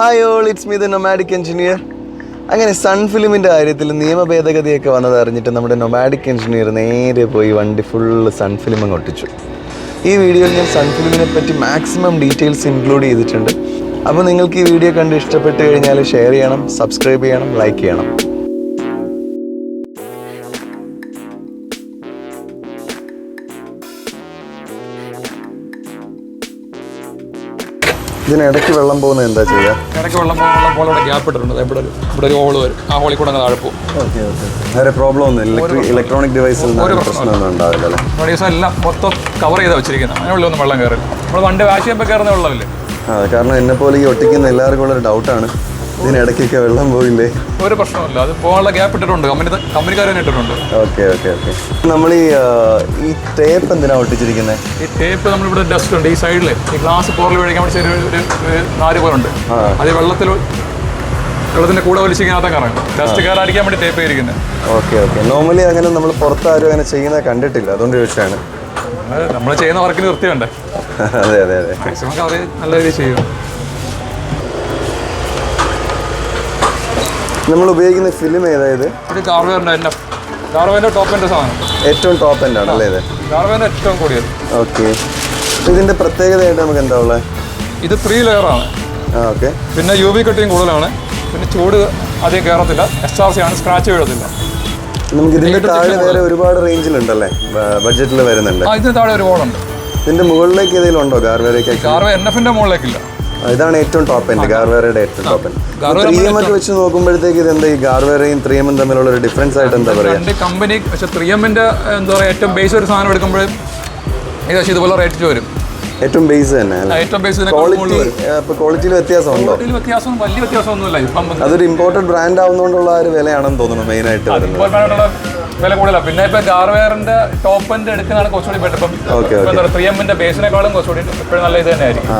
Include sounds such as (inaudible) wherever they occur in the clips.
Hi all it's me the nomadic engineer അങ്ങനെ sun ഫിലിമിന്റെ കാര്യത്തിൽ നിയമ ഭേദഗതിയൊക്കെ വന്നത് അറിഞ്ഞിട്ട് നമ്മുടെ നൊമാഡിക് എഞ്ചിനീയർ നേരെ പോയി വണ്ടി ഫുള്ള് സൺ ഫിലിം അങ്ങ് ഒട്ടിച്ചു. ഈ വീഡിയോയിൽ ഞാൻ സൺ ഫിലിമിനെ പറ്റി മാക്സിമം ഡീറ്റെയിൽസ് ഇൻക്ലൂഡ് ചെയ്തിട്ടുണ്ട്. അപ്പോൾ നിങ്ങൾക്ക് ഈ വീഡിയോ കണ്ട് ഇഷ്ടപ്പെട്ട് കഴിഞ്ഞാൽ ഷെയർ ചെയ്യണം സബ്സ്ക്രൈബ് ചെയ്യണം ലൈക്ക് ചെയ്യണം. ഇതിനിടയ്ക്ക് വെള്ളം പോകുന്നത് എന്താ ചെയ്യുക ഇടയ്ക്ക് വെള്ളം പോകുന്ന പോലെ ഇവിടെ ഗ്യാപ്പ് ഇട്ടിട്ടുണ്ട്. ഇവിടെ ഒരു ഇവിടെ ഒരു ഹോൾ വരും. ആ ഹോളിൽ കൂടെ താഴെ പോകും. Okay okay. വേറെ പ്രോബ്ലം ഒന്നും ഇലക്ട്രിക് ഇലക്ട്രോണിക് ഡിവൈസിൽ പ്രശ്നമൊന്നും ഉണ്ടാവില്ല അല്ലേ? ദിവസം എല്ലാം മൊത്തം കവർ ചെയ്താൽ വെച്ചിരിക്കുന്നത്. അതിനുള്ളിൽ ഒന്നും വെള്ളം കയറില്ല. നമ്മൾ വണ്ടി വാഷ് ചെയ്യുമ്പോൾ കയറുന്ന വെള്ളമില്ലേ ആ കാരണം എന്നെ പോലെ ഈ ഒട്ടിക്കുന്ന എല്ലാവർക്കും ഉള്ളൊരു ഡൗട്ടാണ് ഇതിനിടയ്ക്കൊക്കെ വെള്ളം പോയില്ലേ? ഒരു പ്രശ്നമില്ല അത് പോകാനുള്ള ഗ്യാപ്പ് ഇട്ടിട്ടുണ്ട്. കമ്പനി കമ്പനിക്കാർ തന്നെ ഇട്ടിട്ടുണ്ട്. Okay okay okay. നമ്മൾ ഈ ഈ ടേപ്പ് എന്തിനാ ഒട്ടിച്ചിരിക്കുന്നത് ഈ ടേപ്പ് നമ്മളിവിടെ ഡസ്റ്റ് ഉണ്ട്. ഈ സൈഡിൽ ഈ ഗ്ലാസ് പോറിൽ ഒഴിക്കാൻ വേണ്ടി ചെറിയ ഒരു നാല് പോലുണ്ട്. അത് വെള്ളത്തിൽ വെള്ളത്തിന്റെ കൂടെ വലിച്ചിരിക്കാത്ത കാരണം ഡസ്റ്റ് കയറാടിക്കാൻ വേണ്ടി ടേപ്പ് ചെയ്തിരിക്കുന്നത് ഓക്കെ ഓക്കെ. നോർമലി അങ്ങനെ നമ്മൾ പുറത്താരും അങ്ങനെ ചെയ്യുന്നത് കണ്ടിട്ടില്ല. അതുകൊണ്ട് ചോദിച്ചാണ് നമ്മൾ ചെയ്യുന്ന വർക്കിന് വൃത്തിയുണ്ട്. (laughs) അതെ അതെ അതെ. മാക്സിമം കവർ നല്ല രീതിയിൽ ചെയ്യും. നമ്മൾ ഉപയോഗിക്കുന്ന ഫിലിം ഏതായത് ഒരു എന്നെ ടോപ്പ് എന്റെ സാധനം. ഏറ്റവും ടോപ്പ് എൻഡ് ആണ് അല്ലേ ഇത് ഏറ്റവും കൂടിയത്. ഓക്കെ. പ്രത്യേകത പ്രത്യേകതയായിട്ട് നമുക്ക് എന്താ ഉള്ളത്? ഇത് ത്രീ ലെയർ ആണ്. ആ ഓക്കെ. പിന്നെ യു വി കട്ടിങ് കൂടുതലാണ്. പിന്നെ ചൂട് അധികം കയറത്തില്ല എസ് ആർ സി ആണ് സ്ക്രാച്ച് വീഴത്തില്ല. നമുക്ക് ഇതിന്റെ താഴെ വേറെ ഒരുപാട് റേഞ്ചിലുണ്ടല്ലേ ബഡ്ജറ്റിൽ വരുന്നുണ്ട്. ആ ഇതിന് താഴെ ഒരുപാടുണ്ട് ഇതിന്റെ മുകളിലേക്ക് ഏതെങ്കിലും ഉണ്ടോ ഗാർവേരയ്ക്ക് കാർവേ എൻ എഫിന്റെ മുകളിലേക്കില്ല. ഇതാണ് ഏറ്റവും ടോപ്പ് എൻഡ് ഗാർവേറയുടെ ഏറ്റവും ടോപ്പ് എൻഡ് ത്രീ എം ഒക്കെ വെച്ച് നോക്കുമ്പോഴത്തേക്ക് ഇത് എന്താ ഈ ഗാർവേറയും ത്രീ എമ്മും തമ്മിലുള്ള ഒരു ഡിഫറൻസ് ആയിട്ട് എന്താ പറയുക കമ്പനി പക്ഷെ ത്രീ എമ്മിന്റെ എന്താ പറയുക ഏറ്റവും ബേസ് ഒരു സാധനം എടുക്കുമ്പോൾ ഏകദേശം ഇതുപോലെ റേറ്റ് വരും. ഏറ്റവും ബേസ് തന്നെ ഏറ്റവും ബേസ് ക്വാളിറ്റി ക്വാളിറ്റിയിൽ വ്യത്യാസമുണ്ടോ? വ്യത്യാസം വലിയ വ്യത്യാസമൊന്നുമില്ല. ഇപ്പം അതൊരു ഇമ്പോർട്ടഡ് ബ്രാൻഡ് ആവുന്നതുകൊണ്ടുള്ള ഒരു വിലയാണെന്ന് തോന്നുന്നു മെയിൻ ആയിട്ട് വരുന്നത്. വില കൂടുതലാണ് പിന്നെ ഇപ്പൊ ഗാർവെയറിന്റെ ടോപ്പ് എൻഡ് എടുക്കുന്നതാണ് കുറച്ചുകൂടി ബെറ്റർ ഇപ്പം ത്രീ എമ്മിന്റെ ബേസിനേക്കാളും കുറച്ചുകൂടി ഇപ്പോഴും നല്ല ഇത് തന്നെയായിരിക്കും. ആ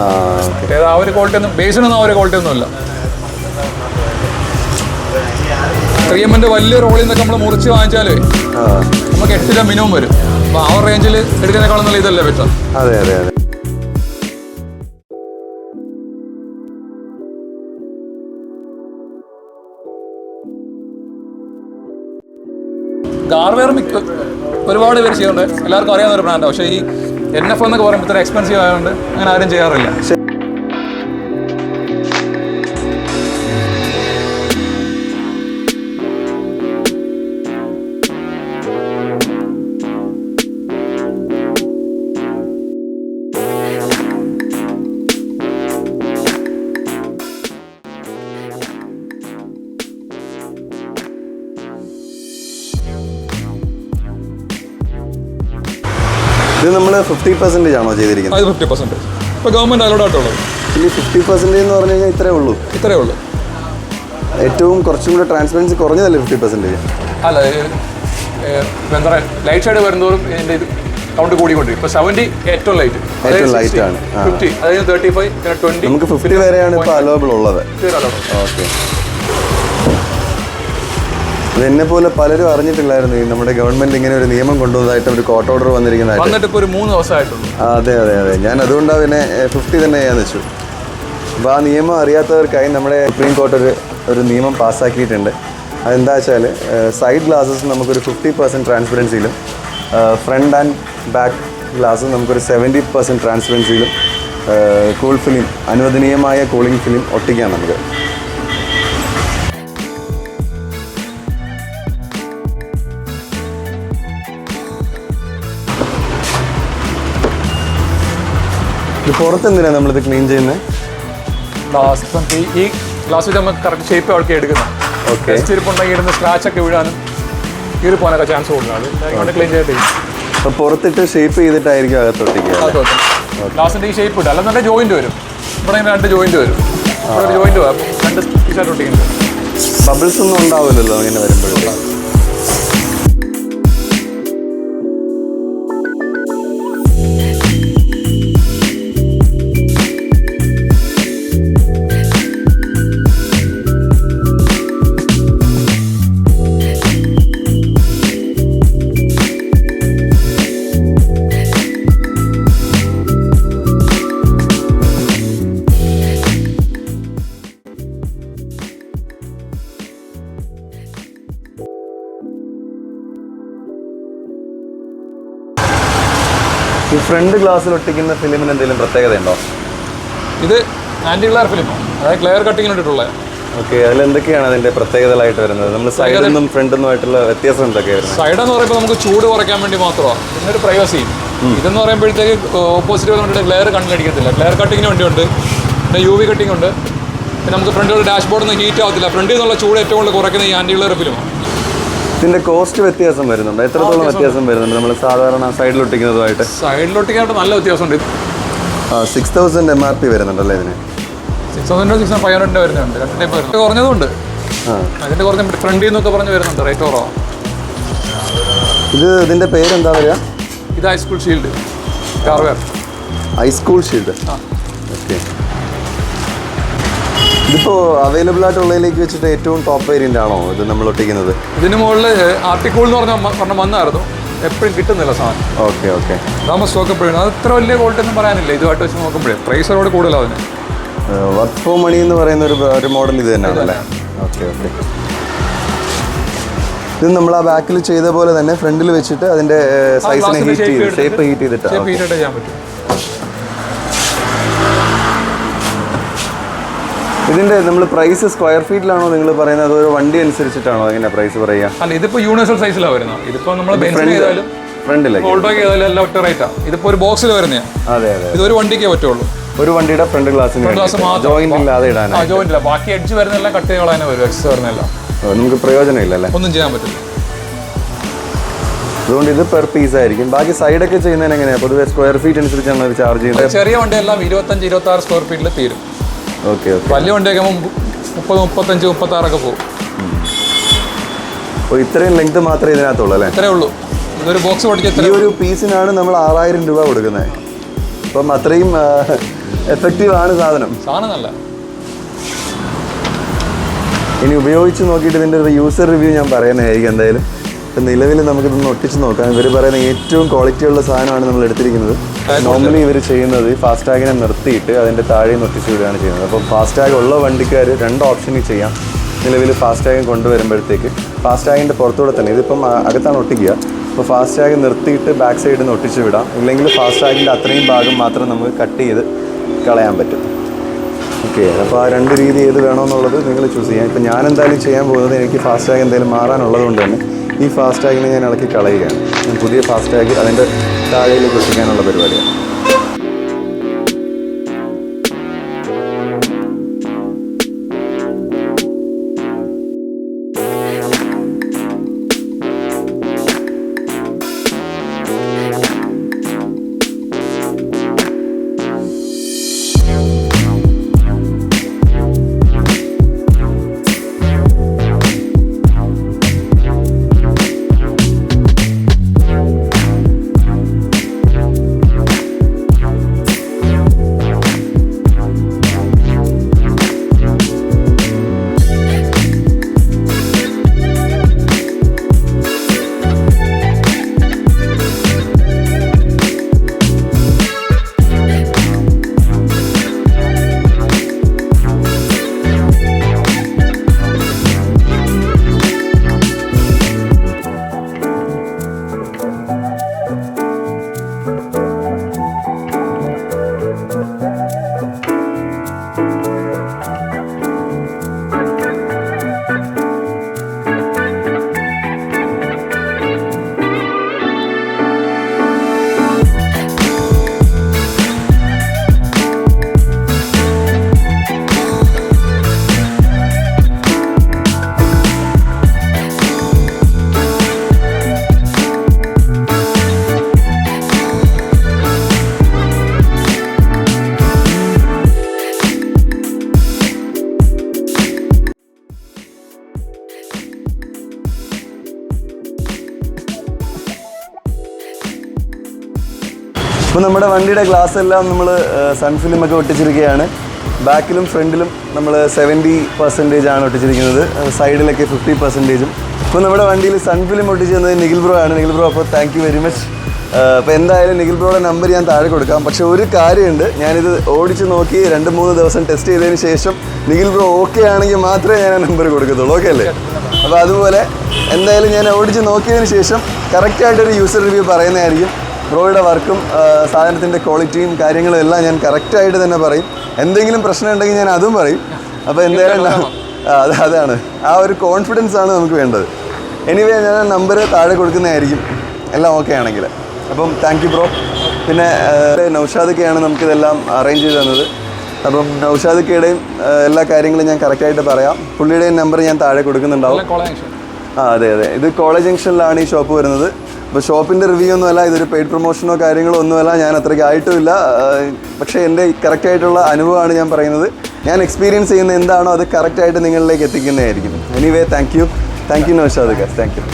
ആ ഒരു ക്വാളിറ്റി ഒന്നും ബേസിനൊന്നും ആ ഒരു ക്വാളിറ്റി ഒന്നുമില്ല. ത്രീ എമ്മിന്റെ വലിയ റോളിൽ നിന്നൊക്കെ നമ്മൾ മുറിച്ച് വാങ്ങിച്ചാലേ നമുക്ക് എട്ട് രൂപ മിനിമം വരും. അപ്പോൾ ആ റേഞ്ചിൽ എടുക്കുന്നേക്കാളും നല്ല ഇതല്ലേ ബെറ്റർ അതെ അതെ അതെ. ഗാർവെയർ മിക്ക ഒരുപാട് പേര് ചെയ്യുന്നുണ്ട്. എല്ലാവർക്കും അറിയാവുന്ന ഒരു ബ്രാൻഡാണ് പക്ഷേ ഈ എൻ എഫ് എന്നൊക്കെ പറയുമ്പോൾ ഇത്ര എക്സ്പെൻസീവ് ആയതുകൊണ്ട് അങ്ങനെ ആരും ചെയ്യാറില്ല. ഫിഫ്റ്റി പെർസെന്റേജ് ആണോ ചെയ്തിരിക്കുന്നത്? അത് ഫിഫ്റ്റി പെർസെന്റേജ് ഇപ്പോൾ ഗവൺമെന്റ് അലോഡ് ആയിട്ടുള്ളത്. ഈ ഫിഫ്റ്റി പെർസെന്റേജ് എന്ന് പറഞ്ഞു കഴിഞ്ഞാൽ ഇത്രേ ഉള്ളൂ. ഇത്രേ ഉള്ളൂ. ഏറ്റവും കുറച്ചും കൂടെ ട്രാൻസ്പെറൻസി കുറഞ്ഞതല്ലേ ഫിഫ്റ്റി പെർസെന്റേജ് അല്ല എന്താ പറയുക ലൈറ്റ് സൈഡ് വരുന്നതോറും ഇതിന്റെ ഇത് കൗണ്ട് കൂടിക്കൊണ്ടിരിക്കും. ഇപ്പോൾ സെവന്റി ഏറ്റവും ലൈറ്റ് ഏറ്റവും ലൈറ്റ് ആണ്. ഫിഫ്റ്റി അതായത് തേർട്ടി ഫൈവ് പിന്നെ ട്വന്റി നമുക്ക് ഫിഫ്റ്റി വരെയാണ് ഇപ്പോൾ അലോബിൾ ഉള്ളത്. ഓക്കെ എന്നെ പോലെ പലരും അറിഞ്ഞിട്ടില്ലായിരുന്നു ഈ നമ്മുടെ ഗവൺമെന്റ് ഇങ്ങനെ ഒരു നിയമം കൊണ്ടുവന്നതായിട്ട് ഒരു കോർട്ട് ഓർഡർ വന്നിരിക്കുന്നതായിട്ട്. വന്നിട്ട് ഇപ്പോൾ ഒരു മൂന്ന് ദിവസമായിട്ടുള്ളൂ. അതെ അതെ അതെ. ഞാൻ അതുകൊണ്ടാണ് പിന്നെ ഫിഫ്റ്റി തന്നെ ഞാൻ വെച്ചു. അപ്പോൾ ആ നിയമം അറിയാത്തവർക്കായി നമ്മുടെ സുപ്രീം കോർട്ട് ഒരു ഒരു നിയമം പാസ്സാക്കിയിട്ടുണ്ട്. അതെന്താ വെച്ചാൽ സൈഡ് ഗ്ലാസസ് നമുക്കൊരു ഫിഫ്റ്റി പെർസെന്റ് ട്രാൻസ്പെറൻസിയിലും ഫ്രണ്ട് ആൻഡ് ബാക്ക് ഗ്ലാസ് നമുക്കൊരു സെവന്റി പെർസെന്റ് ട്രാൻസ്പെറൻസിയിലും കൂൾ ഫിലിം അനുവദനീയമായ കൂളിംഗ് ഫിലിം ഒട്ടിക്കാം നമുക്ക്. ഇത് പുറത്തെന്തിനാണ് നമ്മളിത് ക്ലീൻ ചെയ്യുന്നത് ഗ്ലാസ് ഈ ഗ്ലാസ് നമുക്ക് കറക്റ്റ് ഷേപ്പ് അവർക്ക് എടുക്കുന്നത് ഓക്കെ ഇരിപ്പുണ്ടെങ്കിൽ ഇരുന്ന് സ്ക്രാച്ച് ഒക്കെ വീഴാനും കീറി പോകാനൊക്കെ ചാൻസ് കൊടുക്കുന്നത് ക്ലീൻ ചെയ്തിട്ട് അപ്പോൾ പുറത്തിട്ട് ഷേപ്പ് ചെയ്തിട്ടായിരിക്കും അകത്തൊട്ടിക്കുക ഗ്ലാസിന്റെ ഈ ഷേപ്പ് ഇട്ട് അല്ലെന്നുണ്ടെങ്കിൽ ജോയിന്റ് വരും. ഇവിടെ രണ്ട് ജോയിന്റ് വരും. ഇവിടെ ജോയിന്റ് വരും. രണ്ട് പീസായിട്ട് ഒട്ടിക്കുന്നുണ്ട് ബബിൾസ് ഒന്നും ഉണ്ടാവില്ലല്ലോ ഇങ്ങനെ വരുമ്പോഴേ? ഫ്രണ്ട് ഗ്ലാസ്സിൽ ഒട്ടിക്കുന്ന ഫിലിമിന് എന്തെങ്കിലും പ്രത്യേകത ഉണ്ടോ ഇത് ആന്റി ഗ്ലാർ ഫിലിമോ? അതായത് ക്ലെയർ കട്ടിങ്ങിന് വേണ്ടിയിട്ടുള്ളത് ഓക്കെ അതിൽ എന്തൊക്കെയാണ് അതിന്റെ പ്രത്യേകതകളായിട്ട് വരുന്നത്? നമ്മൾ സൈഡിൽ നിന്നും ഫ്രണ്ടിൽ നിന്നുമായിട്ടുള്ള വ്യത്യാസം എന്തൊക്കെയാണ് സൈഡ് എന്ന് പറയുമ്പോൾ നമുക്ക് ചൂട് കുറയ്ക്കാൻ വേണ്ടി മാത്രമാണ് പിന്നെ ഒരു പ്രൈവസിയും ഇതെന്ന് പറയുമ്പോഴത്തേക്ക് ഓപ്പോസിറ്റ് വന്നിട്ട് ഗ്ലെയർ കണ്ണിലടിക്കത്തില്ല. ഗ്ലെയർ കട്ടിങ്ങിന് വേണ്ടിയുണ്ട്. പിന്നെ യു വി കട്ടിംഗ് ഉണ്ട്. പിന്നെ നമുക്ക് ഫ്രണ്ടിലുള്ള ഡാഷ്ബോർഡിൽ നിന്ന് ഹീറ്റ് ആവത്തില്ല. ഫ്രണ്ടിൽ നിന്നുള്ള ചൂട് ഏറ്റവും കൂടുതൽ കുറയ്ക്കുന്ന ഈ ആന്റി ഗ്ലെയർ ഫിലിമാണ് ഇതിന്റെ കോസ്റ്റ് വ്യത്യാസം വരുന്നുണ്ട്. എത്രത്തോളം വ്യത്യാസം വരുന്നുണ്ട്? നമ്മൾ സാധാരണ സൈഡിൽ ഒട്ടിക്കുന്നതുമായിട്ട്. സൈഡിലൊട്ടിക്കാനായിട്ട് നല്ല വ്യത്യാസമുണ്ട്. Six thousand M R P വരുന്നുണ്ടല്ലേ ഇതിന്? Six thousand six five hundred വരുന്നുണ്ട്. രണ്ട് ടൈപ്പ് വരുന്നുണ്ട് കുറഞ്ഞതുണ്ട്. അതിന്റെ കുറഞ്ഞ ഫ്രണ്ടിൽ നിന്നൊക്കെ പറഞ്ഞ് വരുന്നുണ്ട്. റേറ്റ് കുറവാണ് ഇത് ഇതിന്റെ പേര് പേരെന്താ പറയുക ഇത് ഹൈസ്കൂൾ ഷീൽഡ് കാർവെയർ ഹൈസ്കൂൾ ഷീൽഡ്. ഓക്കെ ഇതിപ്പോൾ അവൈലബിൾ ആയിട്ടുള്ളതിലേക്ക് വെച്ചിട്ട് ഏറ്റവും ടോപ്പ് വേരിയന്റ് ആണോ ഇത് നമ്മൾ ഒട്ടിക്കുന്നത്? ഇതിന് മുകളിൽ ആർട്ടിക്കോൾ എന്ന് പറഞ്ഞ പറഞ്ഞ വന്നായിരുന്നു എപ്പോഴും കിട്ടുന്നില്ല സാധനം. Okay okay. നമ്മൾ സ്റ്റോക്ക് എപ്പോഴും അത് അത്ര വലിയ ക്വാളിറ്റി ഒന്നും പറയാനില്ല. ഇതുമായിട്ട് വെച്ച് നോക്കുമ്പോഴേ. പ്രൈസറോട് കൂടുതലാണ് അതിന്. വർക്ക് ഫോർ മണി എന്ന് പറയുന്ന ഒരു ഒരു മോഡൽ ഇത് തന്നെയാണല്ലേ ഓക്കെ ഓക്കെ. ഇത് നമ്മൾ ആ ബാക്കിൽ ചെയ്ത പോലെ തന്നെ ഫ്രണ്ടിൽ വെച്ചിട്ട് അതിന്റെ സൈസിനെ ഹീറ്റ് ചെയ്യും ചെയ്ത് ഷേപ്പ് ഹീറ്റ് ചെയ്തിട്ട്. ചെയ്യാൻ പറ്റും. ഇതിന്റെ നമ്മൾ പ്രൈസ് സ്ക്വയർ ഫീറ്റിലാണോ നിങ്ങൾ പറയുന്നത്? അതോ ഒരു വണ്ടി അനുസരിച്ചിട്ടാണോ എങ്ങനെ പ്രൈസ് പറയാ അല്ല ഇതിപ്പോ യൂണിവേഴ്സൽ സൈസിലാണ് വരുന്നത്. ഇതിപ്പോ നമ്മൾ ബെൻസ് ചെയ്താലും ഫ്രണ്ടിലേക്ക് ബാഗ് ചെയ്താലും എല്ലാം ഒറ്റ റേറ്റാണ് ഇതിപ്പോ ഒരു ബോക്സിൽ വരുന്നതാണ് അതെ അതെ ഇത് ഒരു വണ്ടിക്കേ പറ്റുള്ളൂ. ഒരു വണ്ടിയുടെ ഫ്രണ്ട് ഗ്ലാസ്സിന് ഗ്ലാസ് മാത്രം. ജോയിന്റ് ഇല്ലാതെ ഇടാൻ ആ ജോയിന്റ് ഇല്ല. ബാക്കി എഡ്ജ് വരുന്നെല്ലാം കട്ട് ചെയ്യാൻ വരും. എക്സ് വരുന്നെല്ലാം നമുക്ക് പ്രയോജനമില്ല അല്ലേ? ഒന്നും ചെയ്യാൻ പറ്റില്ല. അതുകൊണ്ട് ഇത് പെർ പീസ് ആയിരിക്കും. ബാക്കി സൈഡ് ഒക്കെ ചെയ്യുന്നതിന് എങ്ങനെയാണ് പൊതുവെ സ്ക്വയർ ഫീറ്റ് അനുസരിച്ചാണ് ചാർജ് ചെയ്യുന്നത് ചെറിയ വണ്ടിയെല്ലാം ഇരുപത്തഞ്ച് ഇരുപത്തി ആറ് സ്ക്വയർ ഫീറ്റിൽ തീരും. ഓക്കെ വലിയ വണ്ടിയൊക്കെ മുപ്പത് മുപ്പത്തഞ്ച് മുപ്പത്തി ആറൊക്കെ പോകും അപ്പോൾ ഇത്രയും ലെങ്ത് മാത്രമേ ഇതിനകത്തുള്ളൂ അല്ലേ? ഇത്രേ ഉള്ളൂ. ഇതൊരു ബോക്സ് പൊട്ടിച്ച് ഈ ഒരു പീസിനാണ് നമ്മൾ ആറായിരം രൂപ കൊടുക്കുന്നത്. അപ്പം അത്രയും എഫക്റ്റീവ് ആണ് സാധനം. സാധനം നല്ല. ഇനി ഉപയോഗിച്ച് നോക്കിയിട്ട് ഇതിന്റെ ഒരു യൂസർ റിവ്യൂ ഞാൻ പറയുന്നതായിരിക്കും എന്തായാലും. ഇപ്പം നിലവിൽ നമുക്കിതൊന്ന് ഒട്ടിച്ച് നോക്കാം. ഇവർ പറയുന്ന ഏറ്റവും ക്വാളിറ്റിയുള്ള സാധനമാണ് നമ്മൾ എടുത്തിരിക്കുന്നത്. നോർമലി ഇവർ ചെയ്യുന്നത് ഫാസ്റ്റാഗിനെ നിർത്തിയിട്ട് അതിന്റെ താഴെ നിന്ന് ഒട്ടിച്ച് വിടുകയാണ് ചെയ്യുന്നത്. അപ്പോൾ ഫാസ്റ്റാഗ് ഉള്ള വണ്ടിക്കാർ രണ്ട് ഓപ്ഷനിൽ ചെയ്യാം. നിലവിൽ ഫാസ്റ്റാഗ് കൊണ്ടുവരുമ്പോഴത്തേക്ക്. ഫാസ്റ്റാഗിന്റെ പുറത്തൂടെ തന്നെ ഇതിപ്പം അകത്താണ് ഒട്ടിക്കുക. അപ്പോൾ ഫാസ്റ്റാഗ് നിർത്തിയിട്ട് ബാക്ക് സൈഡിൽ നിന്ന് ഒട്ടിച്ച് വിടാം. ഇല്ലെങ്കിൽ ഫാസ്റ്റാഗിന്റെ അത്രയും ഭാഗം മാത്രം നമുക്ക് കട്ട് ചെയ്ത് കളയാൻ പറ്റും. ഓക്കെ അപ്പോൾ ആ രണ്ട് രീതി ഏത് വേണമെന്നുള്ളത് നിങ്ങൾ ചൂസ് ചെയ്യാം. ഇപ്പം ഞാൻ എന്തായാലും ചെയ്യാൻ പോകുന്നത് എനിക്ക് ഫാസ്റ്റാഗ് എന്തായാലും മാറാനുള്ളത് കൊണ്ട് തന്നെ ഈ ഫാസ്റ്റാഗിനെ ഞാൻ ഇളക്കി കളയുകയാണ്. ഞാൻ പുതിയ ഫാസ്റ്റാഗ് അതിന്റെ താഴേലേക്ക് കൃഷിക്കാനുള്ള പരിപാടിയാണ് ഇപ്പോൾ നമ്മുടെ വണ്ടിയുടെ ഗ്ലാസ് എല്ലാം നമ്മൾ സൺ ഫിലിം ഒക്കെ ഒട്ടിച്ചിരിക്കുകയാണ്. ബാക്കിലും ഫ്രണ്ടിലും നമ്മൾ സെവന്റി പെർസെന്റേജ് ആണ് ഒട്ടിച്ചിരിക്കുന്നത്. സൈഡിലൊക്കെ ഫിഫ്റ്റി പെർസെന്റേജും ഇപ്പോൾ നമ്മുടെ വണ്ടിയിൽ സൺ ഫിലിം ഒട്ടിച്ച് തന്നത് നിഖിൽ ബ്രോ ആണ്. നിഖിൽ ബ്രോ അപ്പോൾ താങ്ക് യു വെരി മച്ച് അപ്പോൾ എന്തായാലും നിഖിൽ ബ്രോയുടെ നമ്പർ ഞാൻ താഴെ കൊടുക്കാം. പക്ഷേ ഒരു കാര്യമുണ്ട്. ഞാനിത് ഓടിച്ച് നോക്കി രണ്ട് മൂന്ന് ദിവസം ടെസ്റ്റ് ചെയ്തതിന് ശേഷം നിഖിൽ ബ്രോ ഓക്കെ ആണെങ്കിൽ മാത്രമേ ഞാൻ ആ നമ്പർ കൊടുക്കത്തുള്ളൂ. ഓക്കെ അല്ലേ? അപ്പോൾ അതുപോലെ എന്തായാലും ഞാൻ ഓടിച്ച് നോക്കിയതിന് ശേഷം കറക്റ്റായിട്ടൊരു യൂസർ റിവ്യൂ പറയുന്നതായിരിക്കും. ബ്രോയുടെ വർക്കും സാധനത്തിന്റെ ക്വാളിറ്റിയും കാര്യങ്ങളും എല്ലാം ഞാൻ കറക്റ്റായിട്ട് തന്നെ പറയും. എന്തെങ്കിലും പ്രശ്നം ഉണ്ടെങ്കിൽ ഞാൻ അതും പറയും. അപ്പോൾ എന്തായാലും അതെ അത് അതാണ്. ആ ഒരു കോൺഫിഡൻസ് ആണ് നമുക്ക് വേണ്ടത്. എനിവേ ഞാൻ ആ നമ്പർ താഴെ കൊടുക്കുന്നതായിരിക്കും. എല്ലാം ഓക്കെ ആണെങ്കിൽ. അപ്പം താങ്ക് യു ബ്രോ പിന്നെ നൗഷാദൊക്കെയാണ് നമുക്കിതെല്ലാം അറേഞ്ച് ചെയ്ത് തന്നത്. അപ്പം നൗഷാദിക്കയുടെയും എല്ലാ കാര്യങ്ങളും ഞാൻ കറക്റ്റായിട്ട് പറയാം. പുള്ളിയുടെയും നമ്പർ ഞാൻ താഴെ കൊടുക്കുന്നുണ്ടാവും. ആ അതെ അതെ. ഇത് കോളേജ് ജംഗ്ഷനിലാണ് ഈ ഷോപ്പ് വരുന്നത്. അപ്പോൾ ഷോപ്പിന്റെ റിവ്യൂ ഒന്നുമല്ല ഇതൊരു പെയ്ഡ് പ്രൊമോഷനോ കാര്യങ്ങളോ ഒന്നുമല്ല ഞാൻ അത്രയ്ക്ക് ആയിട്ടുമില്ല പക്ഷേ എന്റെ കറക്റ്റായിട്ടുള്ള അനുഭവമാണ് ഞാൻ പറയുന്നത്. ഞാൻ എക്സ്പീരിയൻസ് ചെയ്യുന്ന എന്താണോ അത് കറക്റ്റായിട്ട് നിങ്ങളിലേക്ക് എത്തിക്കുന്നതായിരിക്കും. Anyway thank you thank you Naushad guess thank you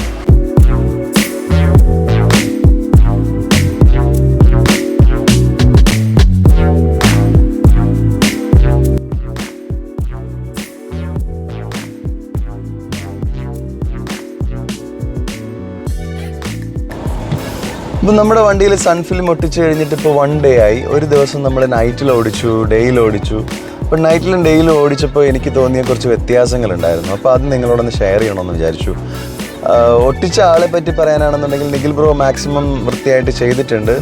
ഇപ്പം നമ്മുടെ വണ്ടിയിൽ സൺഫിലിം ഒട്ടിച്ച് കഴിഞ്ഞിട്ട് ഇപ്പോൾ വൺ ഡേ ആയി. ഒരു ദിവസം നമ്മൾ നൈറ്റിൽ ഓടിച്ചു ഡേയിൽ ഓടിച്ചു. അപ്പോൾ നൈറ്റിലും ഡേയിലും ഓടിച്ചപ്പോൾ എനിക്ക് തോന്നിയ കുറച്ച് വ്യത്യാസങ്ങളുണ്ടായിരുന്നു അപ്പോൾ അത് നിങ്ങളോടൊന്ന് ഷെയർ ചെയ്യണമെന്ന് വിചാരിച്ചു. ഒട്ടിച്ച ആളെ പറ്റി പറയാനാണെന്നുണ്ടെങ്കിൽ നിഖിൽ ബ്രോ മാക്സിമം വൃത്തിയായിട്ട് ചെയ്തിട്ടുണ്ട്.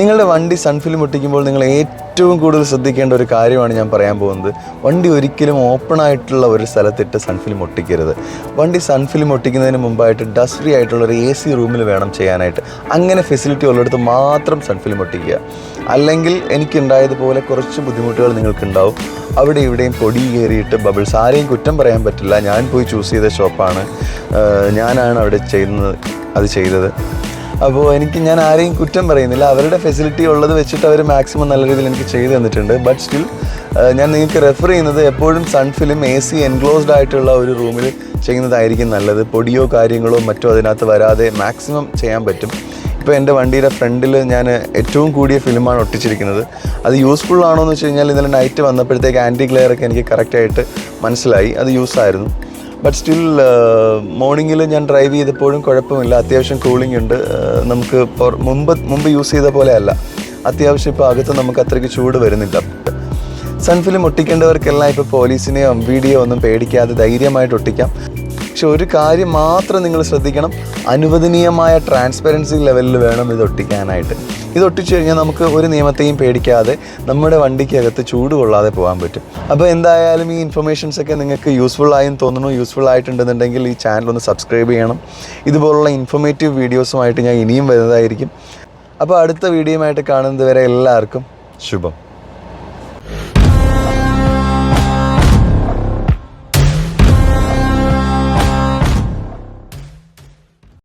നിങ്ങളുടെ വണ്ടി സൺഫിലിം ഒട്ടിക്കുമ്പോൾ നിങ്ങൾ ഏറ്റവും കൂടുതൽ ശ്രദ്ധിക്കേണ്ട ഒരു കാര്യമാണ് ഞാൻ പറയാൻ പോകുന്നത്. വണ്ടി ഒരിക്കലും ഓപ്പൺ ആയിട്ടുള്ള ഒരു സ്ഥലത്തിട്ട് സൺഫിലിം ഒട്ടിക്കരുത്. വണ്ടി സൺഫിലിം ഒട്ടിക്കുന്നതിന് മുമ്പായിട്ട് ഡസ്റ്റ് ഫ്രീ ആയിട്ടുള്ള ഒരു എ സി റൂമിൽ വേണം ചെയ്യാനായിട്ട്. അങ്ങനെ ഫെസിലിറ്റി ഉള്ളിടത്ത് മാത്രം സൺഫിലിം ഒട്ടിക്കുക. അല്ലെങ്കിൽ എനിക്കുണ്ടായതുപോലെ കുറച്ച് ബുദ്ധിമുട്ടുകൾ നിങ്ങൾക്കുണ്ടാവും. അവിടെ ഇവിടെയും പൊടി കയറിയിട്ട് ബബിൾസ് ആരെയും കുറ്റം പറയാൻ പറ്റില്ല. ഞാൻ പോയി ചൂസ് ചെയ്ത ഷോപ്പാണ് ഞാനാണ് അവിടെ ചെയ്യുന്നത് അത് ചെയ്തത്. അപ്പോൾ എനിക്ക് ഞാൻ ആരെയും കുറ്റം പറയുന്നില്ല. അവരുടെ ഫെസിലിറ്റി ഉള്ളത് വെച്ചിട്ട് അവർ മാക്സിമം നല്ല രീതിയിൽ എനിക്ക് ചെയ്തു തന്നിട്ടുണ്ട്. ബട്ട് സ്റ്റിൽ ഞാൻ നിങ്ങൾക്ക് റെഫർ ചെയ്യുന്നത് എപ്പോഴും sun film A C enclosed ആയിട്ടുള്ള ഒരു റൂമിൽ ചെയ്യുന്നതായിരിക്കും നല്ലത്. പൊടിയോ കാര്യങ്ങളോ മറ്റോ അതിനകത്ത് വരാതെ മാക്സിമം ചെയ്യാൻ പറ്റും. ഇപ്പോൾ എന്റെ വണ്ടിയുടെ ഫ്രണ്ടിൽ ഞാൻ ഏറ്റവും കൂടിയ ഫിലിമാണ് ഒട്ടിച്ചിരിക്കുന്നത്. അത് യൂസ്ഫുൾ ആണോ എന്ന് വെച്ച് കഴിഞ്ഞാൽ ഇന്നലെ നൈറ്റ് വന്നപ്പോഴത്തേക്ക് ആന്റി ഗ്ലെയറൊക്കെ എനിക്ക് കറക്റ്റായിട്ട് മനസ്സിലായി. അത് യൂസ് ആയിരുന്നു. ബട്ട് സ്റ്റിൽ മോർണിംഗിൽ ഞാൻ ഡ്രൈവ് ചെയ്തപ്പോഴും കുഴപ്പമില്ല. അത്യാവശ്യം കൂളിംഗ് ഉണ്ട്. ആഹ് നമുക്ക് മുമ്പ് മുമ്പ് യൂസ് ചെയ്ത പോലെ അല്ല. അത്യാവശ്യം ഇപ്പോൾ അകത്ത് നമുക്ക് അത്രയ്ക്ക് ചൂട് വരുന്നില്ല. സൺഫിലിം ഒട്ടിക്കേണ്ടവർക്കെല്ലാം ഇപ്പോൾ പോലീസിനെയോ വീഡിയോ ഒന്നും പേടിക്കാതെ ധൈര്യമായിട്ട് ഒട്ടിക്കാം. പക്ഷെ ഒരു കാര്യം മാത്രം നിങ്ങൾ ശ്രദ്ധിക്കണം. അനുവദനീയമായ ട്രാൻസ്പെറൻസി ലെവലിൽ വേണം ഇത് ഒട്ടിക്കാനായിട്ട്. ഇത് ഒട്ടിച്ചു കഴിഞ്ഞാൽ നമുക്ക് ഒരു നിയമത്തെയും പേടിക്കാതെ നമ്മുടെ വണ്ടിക്കകത്ത് ചൂട് കൊള്ളാതെ പോകാൻ പറ്റും. അപ്പോൾ എന്തായാലും ഈ ഇൻഫർമേഷൻസ് ഒക്കെ നിങ്ങൾക്ക് യൂസ്ഫുൾ ആയെന്ന് തോന്നുന്നു യൂസ്ഫുൾ ആയിട്ടുണ്ടെന്നുണ്ടെങ്കിൽ ഈ ചാനൽ ഒന്ന് സബ്സ്ക്രൈബ് ചെയ്യണം. ഇതുപോലുള്ള ഇൻഫർമേറ്റീവ് വീഡിയോസുമായിട്ട് ഞാൻ ഇനിയും വരുന്നതായിരിക്കും. അപ്പോൾ അടുത്ത വീഡിയോയുമായിട്ട് കാണുന്നത് വരെ എല്ലാവർക്കും ശുഭം.